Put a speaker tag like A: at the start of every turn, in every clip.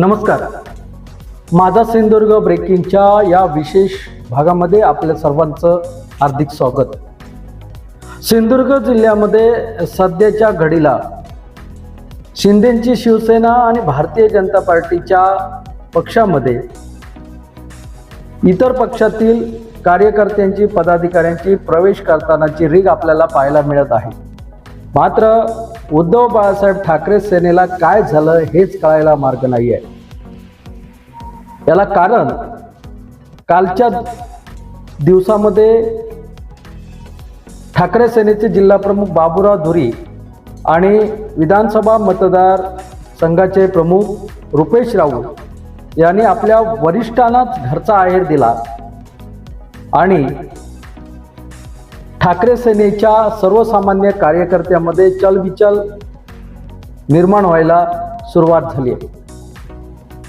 A: नमस्कार. माझा सिंधुदुर्ग ब्रेकिंगच्या या विशेष भागामध्ये आपल्या सर्वांचं हार्दिक स्वागत. सिंधुदुर्ग जिल्ह्यामध्ये सध्याच्या घडीला शिंदेची शिवसेना आणि भारतीय जनता पार्टीच्या पक्षामध्ये इतर पक्षातील कार्यकर्त्यांची पदाधिकाऱ्यांची प्रवेश करतानाची रीग आपल्याला पाहायला मिळत आहे. मात्र उद्धव बाळासाहेब ठाकरे सेनेला काय झालं हेच कळायला मार्ग नाही आहे याला कारण कालच्या दिवसामध्ये ठाकरे सेनेचे जिल्हाप्रमुख बाबूराव धुरी आणि विधानसभा मतदार संघाचे प्रमुख रुपेश राऊत यांनी आपल्या वरिष्ठांनाच घरचा आहेर दिला आणि ठाकरे सेनेच्या सर्वसामान्य कार्यकर्त्यामध्ये चलबिचल निर्माण व्हायला सुरुवात झाली आहे.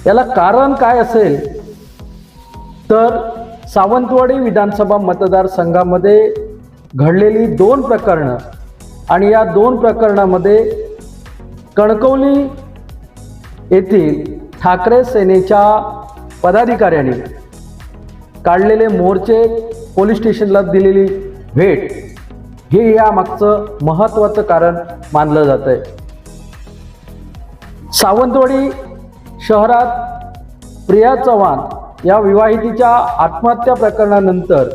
A: याला कारण काय असेल? तर सावंतवाडी विधानसभा मतदारसंघामध्ये घडलेली दोन प्रकरणं आणि या दोन प्रकरणामध्ये कणकवली येथील ठाकरे सेनेच्या पदाधिकाऱ्यांनी काढलेले मोर्चे पोलीस स्टेशनला दिलेली भेट. हे यामागचं महत्त्वाचं कारण मानलं जात आहे सावंतवाडी शहरात प्रिया चव्हाण या विवाहितीच्या आत्महत्या प्रकरणानंतर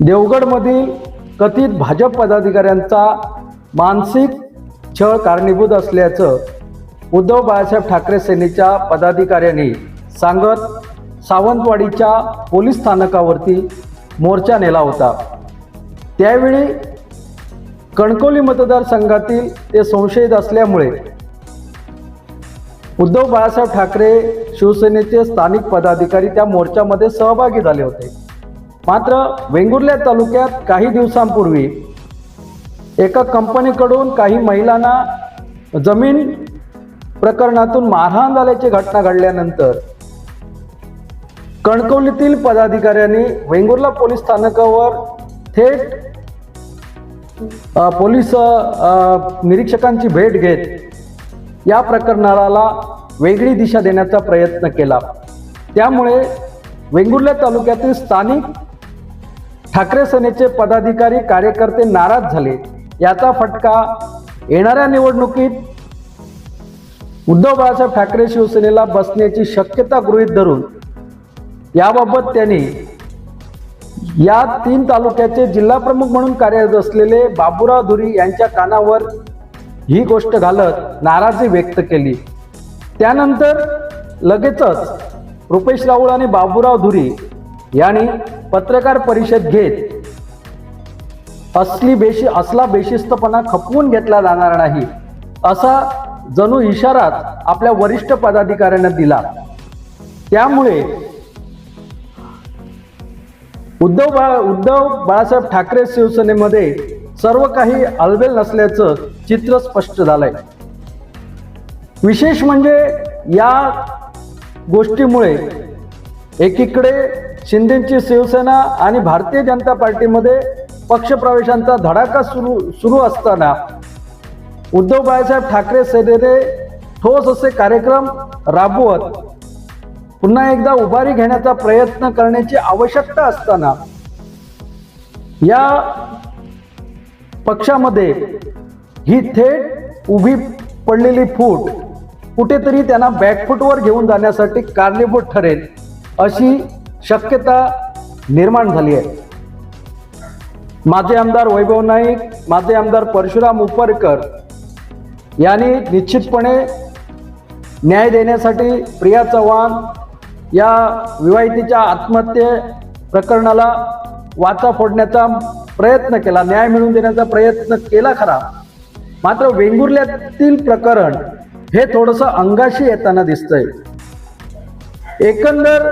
A: देवगडमधील कथित भाजप पदाधिकाऱ्यांचा मानसिक छळ कारणीभूत असल्याचं उद्धव बाळासाहेब ठाकरे सेनेच्या पदाधिकाऱ्यांनी सांगत सावंतवाडीच्या पोलीस स्थानकावरती मोर्चा नेला होता. त्यावेळी कणकवली मतदारसंघातील ते संशयित असल्यामुळे उद्धव बाळासाहेब ठाकरे शिवसेनेचे स्थानिक पदाधिकारी त्या मोर्चामध्ये सहभागी झाले होते. मात्र वेंगुर्ल्या तालुक्यात काही दिवसांपूर्वी एका कंपनीकडून काही महिलांना जमीन प्रकरणातून मारहाण झाल्याची घटना घडल्यानंतर कणकवलीतील पदाधिकाऱ्यांनी वेंगुर्ला पोलीस स्थानकावर थेट पोलीस निरीक्षकांची भेट घेत या प्रकरणाला वेगळी दिशा देण्याचा प्रयत्न केला. त्यामुळे वेंगुर्ला तालुक्यातील स्थानिक ठाकरे सेनेचे पदाधिकारी कार्यकर्ते नाराज झाले. याचा फटका येणाऱ्या निवडणुकीत उद्धव बाळासाहेब ठाकरे शिवसेनेला बसण्याची शक्यता गृहीत धरून याबाबत त्यांनी या तीन तालुक्याचे जिल्हा प्रमुख म्हणून कार्यरत असलेले बाबुराव धुरी यांच्या कानावर ही गोष्ट घालत नाराजी व्यक्त केली. त्यानंतर लगेचच रुपेश राऊळ आणि बाबुराव धुरी यांनी पत्रकार परिषद घेत असली बेशी असला बेशिस्तपणा खपवून घेतला जाणार नाही असा जणू इशाराच आपल्या वरिष्ठ पदाधिकाऱ्यांना दिला. त्यामुळे उद्धव बा उद्धव बाळासाहेब ठाकरे शिवसेनेमध्ये सर्व काही अलबेल नसल्याचं चित्र स्पष्ट झालंय. विशेष म्हणजे या गोष्टीमुळे एकीकडे शिंदेची शिवसेना आणि भारतीय जनता पार्टीमध्ये पक्षप्रवेशांचा धडाका सुरू सुरू असताना उद्धव बाळासाहेब ठाकरे सेनेने ठोस असे कार्यक्रम राबवत पुन्हा एकदा उभारी घेण्याचा प्रयत्न करण्याची आवश्यकता असताना या पक्षामध्ये ही थेट उभी पडलेली फूट कुठेतरी त्यांना बॅकफूटवर घेऊन जाण्यासाठी कारणीभूत ठरेल अशी शक्यता निर्माण झाली आहे. माझे आमदार वैभव नाईक माझे आमदार परशुराम उपरकर यांनी निश्चितपणे न्याय देण्यासाठी प्रिया चव्हाण या विवाहितीच्या आत्महत्ये प्रकरणाला वाचा फोडण्याचा प्रयत्न केला न्याय मिळवून देण्याचा प्रयत्न केला खरा. मात्र वेंगुर्ल्यातील प्रकरण हे थोडंसं अंगाशी येताना दिसतंय. एकंदर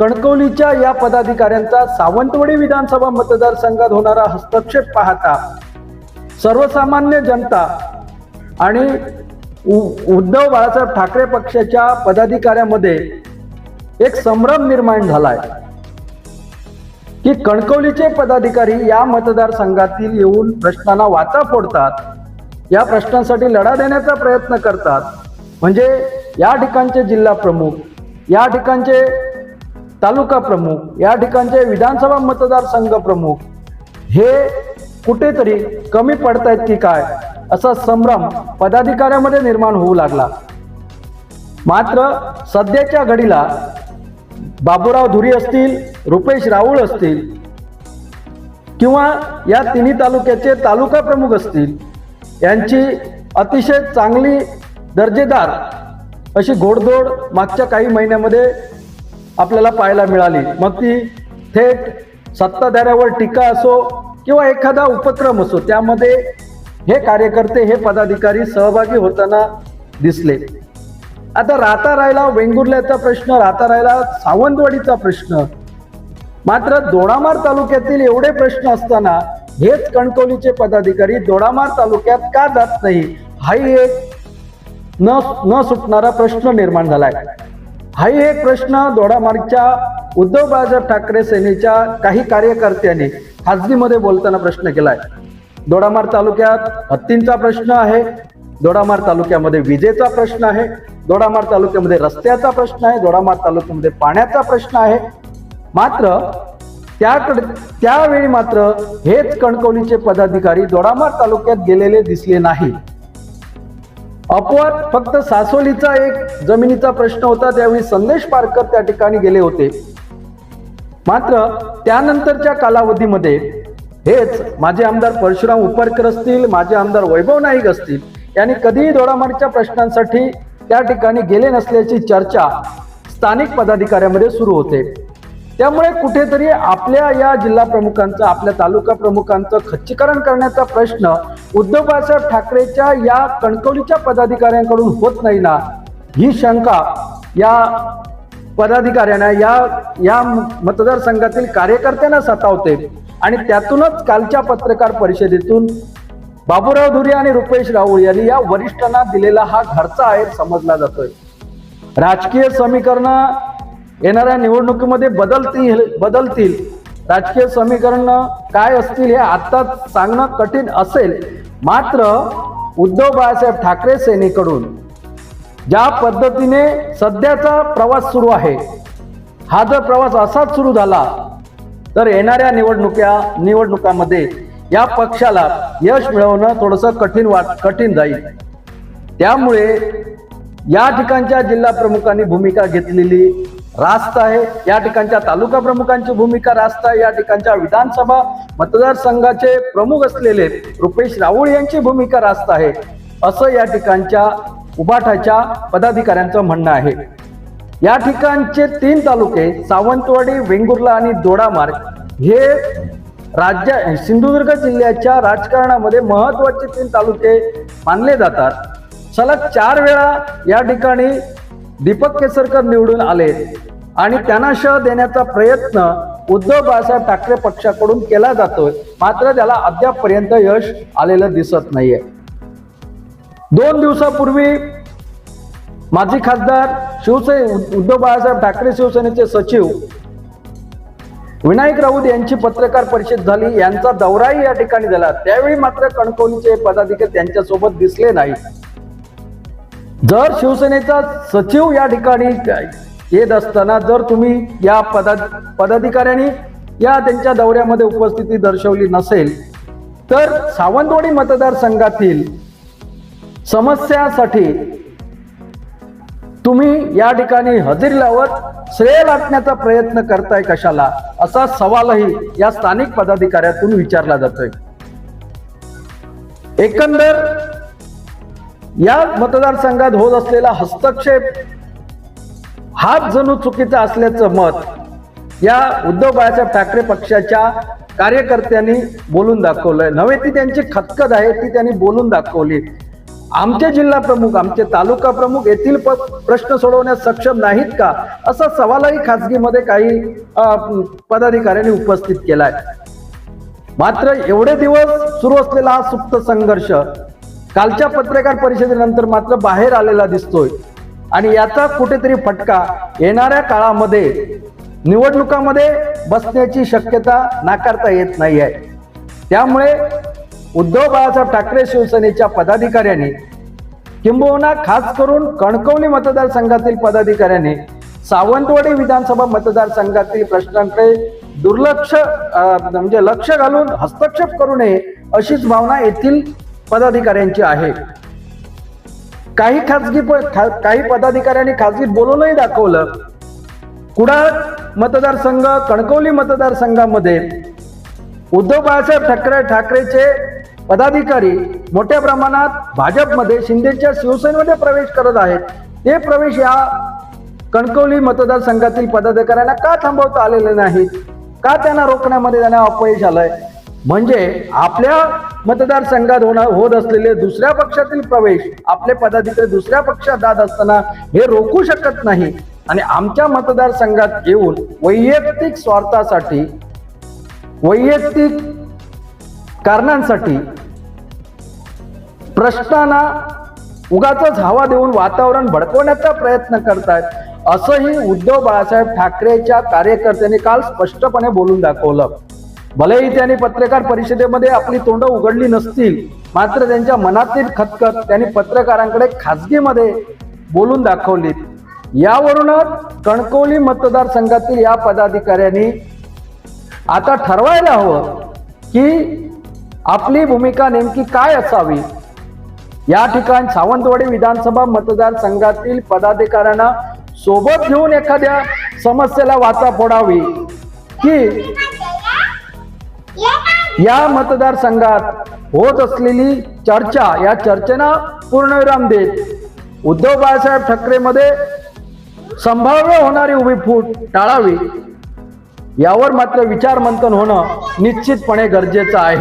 A: कणकवलीच्या या पदाधिकाऱ्यांचा सावंतवाडी विधानसभा मतदारसंघात होणारा हस्तक्षेप पाहता सर्वसामान्य जनता आणि उ- उद्धव बाळासाहेब ठाकरे पक्षाच्या पदाधिकाऱ्यामध्ये एक संभ्रम निर्माण झालाय. की कणकवलीचे पदाधिकारी या मतदारसंघातील येऊन प्रश्नांना वाचा फोडतात या प्रश्नांसाठी लढा देण्याचा प्रयत्न करतात. म्हणजे या ठिकाणचे जिल्हा प्रमुख या ठिकाणचे तालुका प्रमुख या ठिकाणचे विधानसभा मतदारसंघ प्रमुख हे कुठेतरी कमी पडतायत की काय? असा संभ्रम पदाधिकाऱ्यामध्ये निर्माण होऊ लागला. मात्र सध्याच्या घडीला बाबूराव धुरी असतील रुपेश राऊळ असतील किंवा या तिन्ही तालुक्याचे तालुका प्रमुख असतील यांची अतिशय चांगली दर्जेदार अशी घोडदौड मागच्या काही महिन्यामध्ये आपल्याला पाहायला मिळाली. मग ती थेट सत्ताधाऱ्यावर टीका असो किंवा एखादा उपक्रम असो त्यामध्ये हे कार्यकर्ते हे पदाधिकारी सहभागी होताना दिसले. आता राहता राहिला वेंगुर्ल्याचा प्रश्न राहता राहिला सावंतवाडीचा प्रश्न. मात्र दोडामार तालुक्यातील एवढे प्रश्न असताना हेच कणकवलीचे पदाधिकारी दोडामार तालुक्यात का जात नाही? हाही एक न न सुटणारा प्रश्न निर्माण झालाय. हाही एक प्रश्न दोडामार्गच्या उद्धव बाळासाहेब ठाकरे सेनेच्या काही कार्यकर्त्यांनी खाजगीमध्ये बोलताना प्रश्न केलाय. दोडामार तालुक्यात हत्तींचा प्रश्न आहे दोडामार तालुक्यामध्ये विजेचा प्रश्न आहे दोडामार तालुक्यामध्ये रस्त्याचा प्रश्न आहे दोडामार तालुक्यामध्ये पाण्याचा प्रश्न आहे. मात्र त्याकडे त्यावेळी मात्र हेच कणकवलीचे पदाधिकारी दोडामार तालुक्यात गेलेले दिसले नाही. अपवाद फक्त सासोलीचा एक जमिनीचा प्रश्न होता त्यावेळी संदेश पारकर त्या ठिकाणी गेले होते. मात्र त्यानंतरच्या कालावधीमध्ये हेच माझे आमदार परशुराम उपरकर असतील माझे आमदार वैभव नाईक असतील यांनी कधीही दोडामारीच्या प्रश्नांसाठी त्या ठिकाणी गेले नसल्याची चर्चा स्थानिक पदाधिकाऱ्यामध्ये सुरू होते. त्यामुळे कुठेतरी आपल्या या जिल्हा प्रमुखांचा आपल्या तालुका प्रमुखांचं खच्चीकरण करण्याचा प्रश्न उद्धव बाळासाहेब ठाकरेच्या या कणकवलीच्या पदाधिकाऱ्यांकडून होत नाही ना ही शंका या पदाधिकाऱ्यांना या या मतदारसंघातील कार्यकर्त्यांना सतावते. आणि त्यातूनच कालच्या पत्रकार परिषदेतून बाबूराव धुरे आणि रुपेश राऊळ यांनी या वरिष्ठांना दिलेला हा घरचा आहे समजला जातोय. राजकीय समीकरण येणाऱ्या निवडणुकीमध्ये बदलतील बदलतील. राजकीय समीकरण काय असतील हे आता सांगणं कठीण असेल. मात्र उद्धव बाळासाहेब ठाकरे सेनेकडून ज्या पद्धतीने सध्याचा प्रवास सुरू आहे हा जर प्रवास असाच सुरू झाला तर येणाऱ्या निवडणुक्या निवडणुकामध्ये या पक्षाला यश मिळवणं थोडंसं कठीण वाट कठीण जाईल. त्यामुळे या ठिकाणच्या जिल्हा प्रमुखांनी भूमिका घेतलेली रास्त आहे. या ठिकाणच्या तालुका प्रमुखांची भूमिका रास्त आहे. या ठिकाणच्या विधानसभा मतदारसंघाचे प्रमुख असलेले रुपेश राऊळ यांची भूमिका रास्त आहे. असं या ठिकाणच्या उबाठाच्या पदाधिकाऱ्यांचं म्हणणं आहे. या ठिकाणचे तीन तालुके सावंतवाडी वेंगुर्ला आणि दोडामार्ग हे राज्य सिंधुदुर्ग जिल्ह्याच्या राजकारणामध्ये महत्त्वाचे तीन तालुके मानले जातात. सलग चार वेळा या ठिकाणी दीपक केसरकर निवडून आले आणि त्यांना शह देण्याचा प्रयत्न उद्धव बाळासाहेब ठाकरे पक्षाकडून केला जातोय. मात्र त्याला अद्यापपर्यंत यश आलेलं दिसत नाहीये. दोन दिवसापूर्वी माजी खासदार शिवसेने उद्धव बाळासाहेब ठाकरे शिवसेनेचे सचिव विनायक राऊत यांची पत्रकार परिषद झाली यांचा दौराही या ठिकाणी झाला. त्यावेळी मात्र कणकवलीचे पदाधिकारी त्यांच्यासोबत दिसले नाही. जर शिवसेनेचा सचिव या ठिकाणी येत असताना जर तुम्ही या पदा पदाधिकाऱ्यांनी या त्यांच्या दौऱ्यामध्ये उपस्थिती दर्शवली नसेल तर सावंतवाडी मतदारसंघातील समस्यासाठी तुम्ही या ठिकाणी हजेरी लावत श्रेय लाटण्याचा प्रयत्न करताय कशाला? असा सवालही या स्थानिक पदाधिकाऱ्यातून विचारला जातोय. एकंदर या मतदारसंघात होत असलेला हस्तक्षेप हाच जणू चुकीचा असल्याचं मत या उद्धव बाळासाहेब ठाकरे पक्षाच्या कार्यकर्त्यांनी बोलून दाखवलंय. नव्हे ती त्यांची खतखत आहे ती त्यांनी बोलून दाखवली. आमचे जिल्हा प्रमुख आमचे तालुका प्रमुख येथील प- प्रश्न सोडवण्यास सक्षम नाहीत का? असा सवालही खासगीमध्ये काही पदाधिकाऱ्यांनी उपस्थित केलाय. मात्र एवढे दिवस सुरू असलेला हा सुप्त संघर्ष कालच्या पत्रकार परिषदेनंतर मात्र बाहेर आलेला दिसतोय. आणि याचा कुठेतरी फटका येणाऱ्या काळामध्ये निवडणुकामध्ये बसण्याची शक्यता नाकारता येत नाही आहे त्यामुळे उद्धव बाळासाहेब ठाकरे शिवसेनेच्या पदाधिकाऱ्यांनी किंबहुना खास करून कणकवली मतदारसंघातील पदाधिकाऱ्यांनी सावंतवाडी विधानसभा मतदारसंघातील प्रश्नांकडे दुर्लक्ष म्हणजे लक्ष घालून हस्तक्षेप करू नये अशीच भावना येथील पदाधिकाऱ्यांची आहे. काही खासगी प- खा- काही पदाधिकाऱ्यांनी खाजगी बोलूनही दाखवलं. कुडाळ मतदारसंघ कणकवली मतदारसंघामध्ये उद्धव बाळासाहेब ठाकरे ठाकरेचे पदाधिकारी मोठ्या प्रमाणात भाजपमध्ये शिंदेच्या शिवसेनेमध्ये प्रवेश करत आहेत. ते प्रवेश या कणकवली मतदारसंघातील पदाधिकाऱ्यांना का थांबवता आलेले नाहीत का त्यांना रोखण्यामध्ये त्यांना अपयश आलंय? म्हणजे आपल्या मतदारसंघात होणार होत असलेले दुसऱ्या पक्षातील प्रवेश आपले पदाधिकारी दुसऱ्या पक्षात जात असताना हे रोखू शकत नाही. आणि आमच्या मतदारसंघात येऊन वैयक्तिक स्वार्थासाठी वैयक्तिक कारणांसाठी प्रश्नांना उगाच हवा देऊन वातावरण भडकवण्याचा प्रयत्न करतायत. असंही उद्धव बाळासाहेब ठाकरेच्या कार्यकर्त्यांनी काल स्पष्टपणे बोलून दाखवलं. भलेही त्यांनी पत्रकार परिषदेमध्ये आपली तोंड उघडली नसतील मात्र त्यांच्या मनातील खतखत त्यांनी पत्रकारांकडे खाजगीमध्ये बोलून दाखवली यावरूनच कणकवली मतदारसंघातील या पदाधिकाऱ्यांनी आता ठरवायला हवं की आपली भूमिका नेमकी काय असावी? या ठिकाणी सावंतवाडी विधानसभा मतदारसंघातील पदाधिकाऱ्यांना सोबत घेऊन एखाद्या समस्येला वाचा फोडावी. की या मतदारसंघात होत असलेली चर्चा या चर्चेना पूर्णविराम देत उद्धव बाळासाहेब ठाकरेमध्ये संभाव्य होणारी उभी फूट टाळावी. यावर मात्र विचारमंथन होणं निश्चितपणे गरजेचं आहे.